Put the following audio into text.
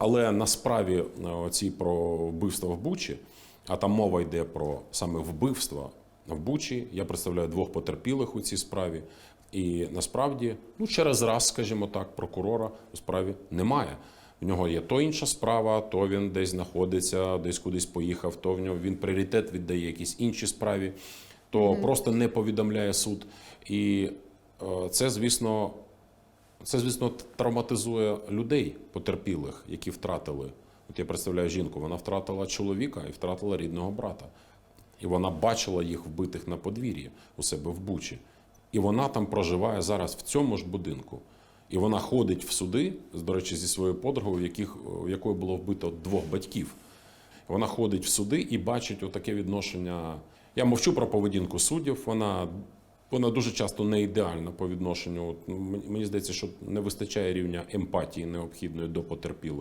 Але на справі е, цій про вбивство в Бучі, а там мова йде про саме вбивство в Бучі. Я представляю двох потерпілих у цій справі. І насправді, ну через раз, скажімо так, прокурора у справі немає. В нього є то інша справа, то він десь знаходиться, десь кудись поїхав, то в нього він пріоритет віддає якійсь іншій справі, то просто не повідомляє суд. І е, це, звісно, це, звісно, травматизує людей, потерпілих, які втратили. От я представляю жінку, вона втратила чоловіка і втратила рідного брата. І вона бачила їх вбитих на подвір'ї у себе в Бучі. І вона там проживає зараз в цьому ж будинку. І вона ходить в суди, до речі, зі своєю подругою, в яких, в якої було вбито двох батьків. Вона ходить в суди і бачить отаке відношення. Я мовчу про поведінку суддів. Вона, вона дуже часто не ідеальна по відношенню. От, Мені здається, що не вистачає рівня емпатії необхідної до потерпілих.